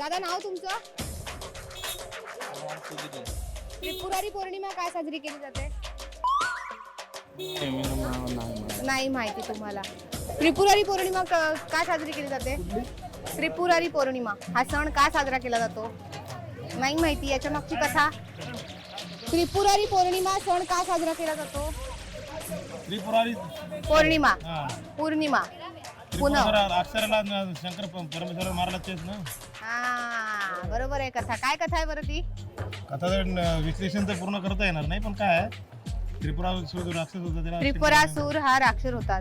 दादा नाव तुमचं? त्रिपुरारी पौर्णिमा काय साजरी केली जाते? नाही माहिती तुम्हाला. त्रिपुरारी पौर्णिमा क- का साजरी केली जाते? त्रिपुरारी पौर्णिमा. हा सण का साजरा केला जातो? नाही माहिती याच्या मागची कथा? त्रिपुरारी पौर्णिमा सण का साजरा केला जातो? त्रिपुरारी पौर्णिमा. पौर्णिमा. पुन्हा त्रिपुरा अक्षराला न- शंकर प- परमेश्वर मारला तेच ना. हा बरोबर आहे कथा. काय कथा आहे बरं ती? कथाचं न- विश्लेषण तर पूर्ण करता येणार नाही पण काय आहे, त्रिपुरा सुर राक्षस होता त्याला त्रिपुरासूर हा राक्षस होता.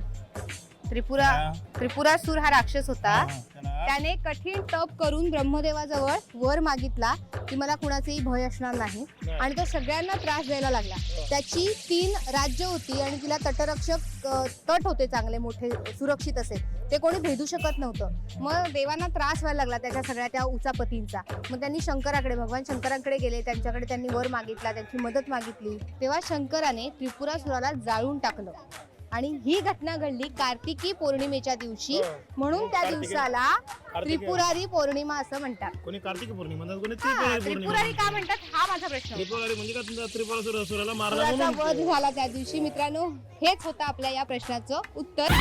त्रिपुरा. त्रिपुरासूर हा राक्षस होता. त्याला त्याने कठीण तप करून ब्रह्मदेवाजवळ वर मागितला. की मला कुणाचेही भय असणार नाही. आणि तो सगळ्यांना त्रास द्यायला लागला. त्याची तीन राज्य होती आणि तिला तटरक्षक तट होते चांगले मोठे सुरक्षित असे. ते कोणी भेदू शकत नव्हतं. मग देवांना त्रास व्हायला लागला त्याच्या सगळ्या त्या उचापतींचा मग त्यांनी शंकराकडे भगवान शंकरांकडे गेले त्यांच्याकडे त्यांनी वर मागितला त्यांची मदत मागितली. तेव्हा शंकराने त्रिपुरासुराला जाळून टाकलं. आणि ही घटना घडली कार्तिकी पौर्णिमेच्या दिवशी. म्हणून त्या दिवसाला त्रिपुरारी पौर्णिमा असं म्हणतात. कोणी कार्तिक पौर्णिमा? म्हणतात कोणी हा, त्रिपुरारी पौर्णिमा? त्रिपुरारी का म्हणतात? हा माझा प्रश्न त्रिपुरारी म्हणजे का तुमचा मारला म्हणून वध झाला त्या दिवशी. मित्रांनो हेच होतं आपल्या या प्रश्नाचं उत्तर.